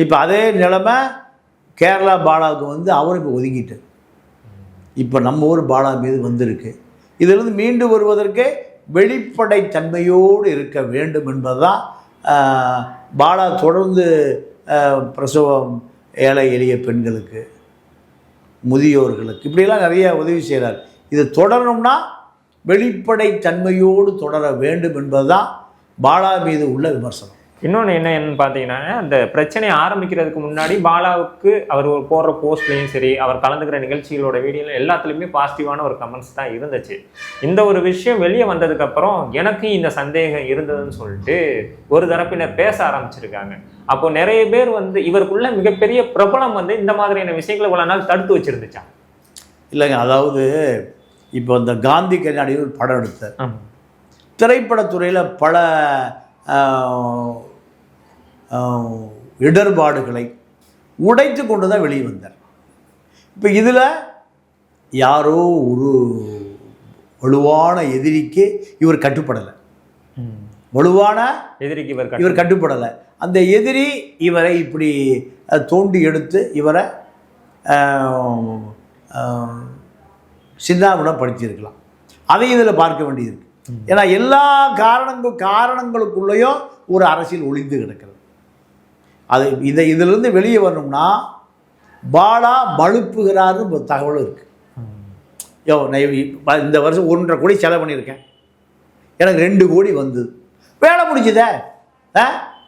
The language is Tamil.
இப்போ அதே நிலைமை கேரளா பாலாவுக்கு வந்து அவரும் இப்போ ஒதுங்கிட்டு இப்போ நம்ம ஊர் பாலா மீது வந்திருக்கு. இதிலிருந்து மீண்டு வருவதற்கு வெளிப்படைத்தன்மையோடு இருக்க வேண்டும் என்பதுதான் பாலா தொடர்ந்து பிரசவம் ஏழை எளிய பெண்களுக்கு முதியோர்களுக்கு இப்படிலாம் நிறைய உதவி செய்கிறார். இது தொடரணும்னா வெளிப்படைத்தன்மையோடு தொடர வேண்டும் என்பதுதான் பாலா மீது உள்ள விமர்சனம். இன்னொன்று என்ன என்னன்னு பார்த்தீங்கன்னா அந்த பிரச்சனையை ஆரம்பிக்கிறதுக்கு முன்னாடி பாலாவுக்கு அவர் போடுற போஸ்ட்லையும் சரி அவர் கலந்துக்கிற நிகழ்ச்சிகளோட வீடியோல எல்லாத்துலேயுமே பாசிட்டிவான ஒரு கமெண்ட்ஸ் தான் இருந்துச்சு. இந்த ஒரு விஷயம் வெளியே வந்ததுக்கப்புறம் எனக்கு இந்த சந்தேகம் இருந்ததுன்னு சொல்லிட்டு ஒரு தரப்பினர் பேச ஆரம்பிச்சிருக்காங்க. அப்போ நிறைய பேர் வந்து இவருக்குள்ள மிகப்பெரிய பிரபலம் வந்து இந்த மாதிரியான விஷயங்களை இவ்வளவு நாள் தடுத்து வச்சிருந்துச்சா இல்லைங்க அதாவது இப்போ இந்த காந்தி கண்ணாடியில் ஒரு படம் எடுத்தார். திரைப்படத்துறையில் பல இடர்பாடுகளை உடைத்து கொண்டு தான் வெளியே வந்தார். இப்போ இதில் யாரோ ஒரு வலுவான எதிரிக்கு இவர் கட்டுப்படலை. வலுவான எதிரிக்கு இவர் இவர் கட்டுப்படலை. அந்த எதிரி இவரை இப்படி தோண்டி எடுத்து இவரை சின்னாபின்னப்படுத்தியிருக்கலாம் அதையும் இதில் பார்க்க வேண்டியிருக்கு ஏன்னா எல்லா காரணங்கள் காரணங்களுக்குள்ளேயும் ஒரு அரசியல் ஒளிந்து கிடக்கிறது. அது இதை இதிலிருந்து வெளியே வரணும்னா பாலா மழுப்புகிறாருன்னு ஒரு தகவலும் இருக்குது யோ நான் இந்த வருஷம் ஒன்றரை கோடி செலவு பண்ணியிருக்கேன். எனக்கு ரெண்டு கோடி வந்தது. வேலை முடிஞ்சுதே. ஆ?